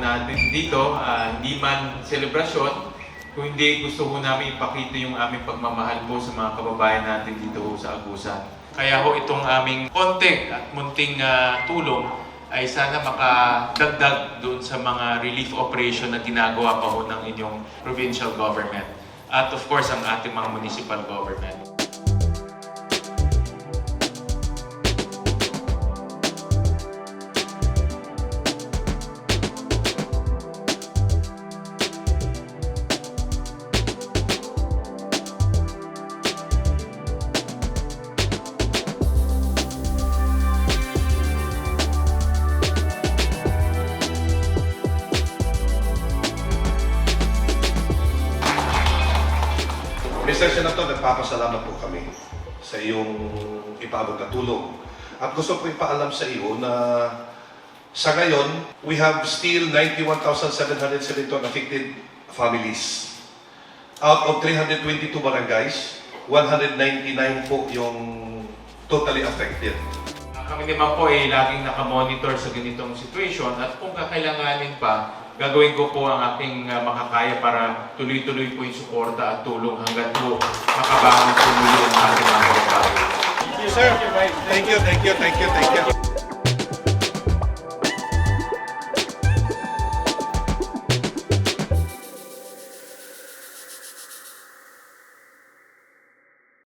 natin dito, ah, hindi man selebrasyon, kung hindi gusto ho namin ipakita yung aming pagmamahal po sa mga kababayan natin dito ho sa Agusan. Kaya ho itong aming konti at munting ah, tulong ay sana makadagdag doon sa mga relief operation na ginagawa pa ho ng inyong provincial government. At of course, ang ating mga municipal government. Mr. Senator, nagpapasalamat po kami sa iyong ipabot na tulong. At gusto ko ipaalam sa iyo na sa ngayon, we have still 91,772 affected families. Out of 322 barangays, 199 po yung totally affected. Kami naman po ay laging nakamonitor sa ganitong situation at kung kakailanganin pa, gagawin ko po ang aking uh, makakaya para tuloy-tuloy po yung suporta at tulong hanggang po makabangon po muli ang ating mga. Thank you, sir. Thank you, thank you, thank you, thank you.